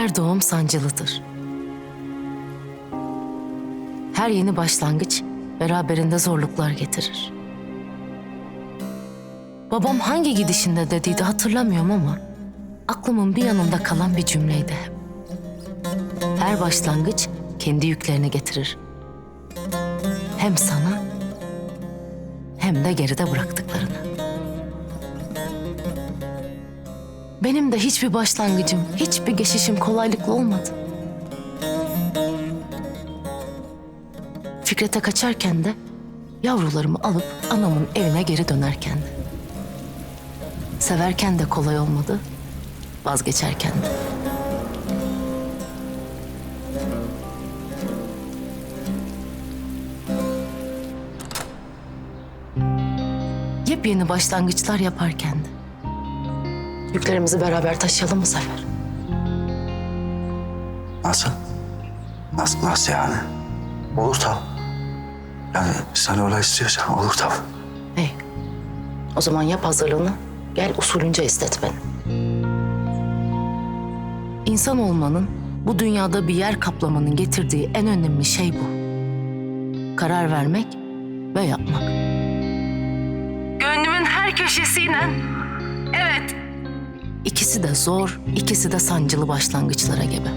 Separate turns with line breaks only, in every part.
Her doğum sancılıdır. Her yeni başlangıç beraberinde zorluklar getirir. Babam hangi gidişinde dediydi hatırlamıyorum ama aklımın bir yanında kalan bir cümleydi. Her başlangıç kendi yüklerini getirir. Hem sana hem de geride bıraktıklarını. Benim de hiçbir başlangıcım, hiçbir geçişim kolaylıkla olmadı. Fikret'e kaçarken de yavrularımı alıp anamın evine geri dönerken de. Severken de kolay olmadı, vazgeçerken de. Yepyeni başlangıçlar yaparken de. Yüklerimizi beraber taşıyalım mı Sefer?
Nasıl? Nasıl, nasıl yani? Olur tabii. Yani sen öyle istiyorsan olur tabii.
Hey, o zaman yap hazırlığını. Gel usulünce istet beni. İnsan olmanın, bu dünyada bir yer kaplamanın getirdiği en önemli şey bu. Karar vermek ve yapmak. Gönlümün her köşesiyle. Evet. İkisi de zor, ikisi de sancılı başlangıçlara gebe.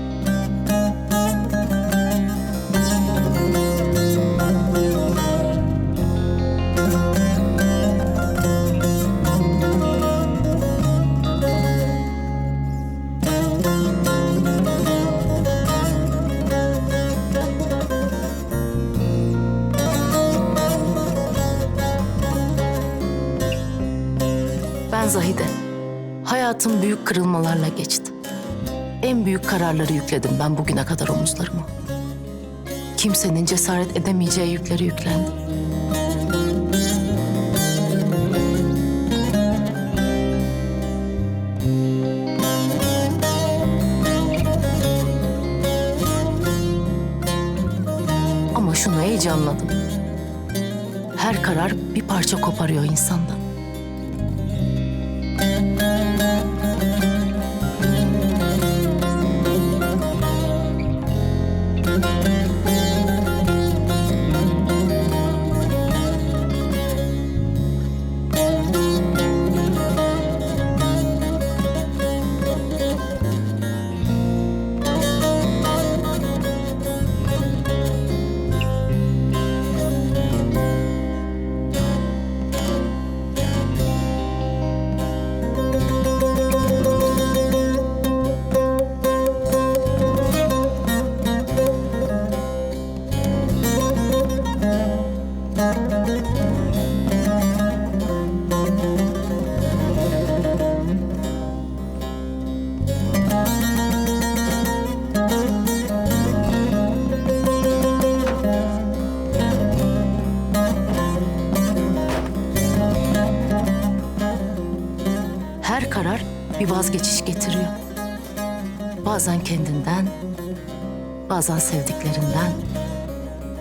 Ben Zahide. Hayatım büyük kırılmalarla geçti. En büyük kararları yükledim ben bugüne kadar omuzlarıma. Kimsenin cesaret edemeyeceği yükleri yüklendim. Ama şunu heyecanladım. Her karar bir parça koparıyor insandan. Bir vazgeçiş getiriyor. Bazen kendinden, bazen sevdiklerinden,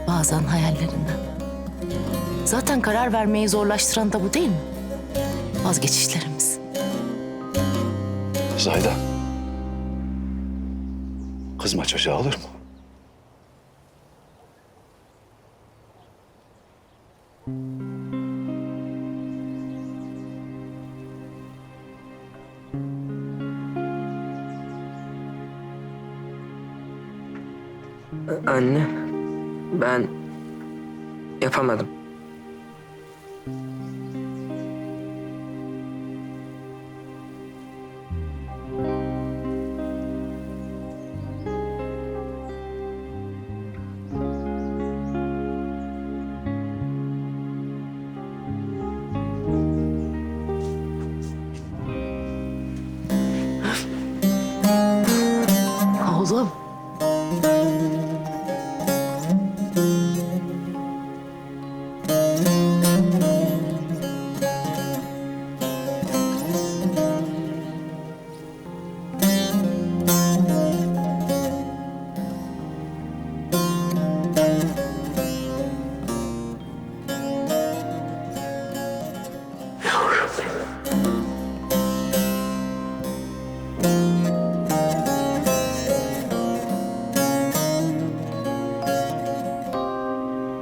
bazen hayallerinden. Zaten karar vermeyi zorlaştıran da bu değil mi? Vazgeçişlerimiz.
Zayda. Kızma çocuğa olur mu?
Anne, ben yapamadım.
Oğlum.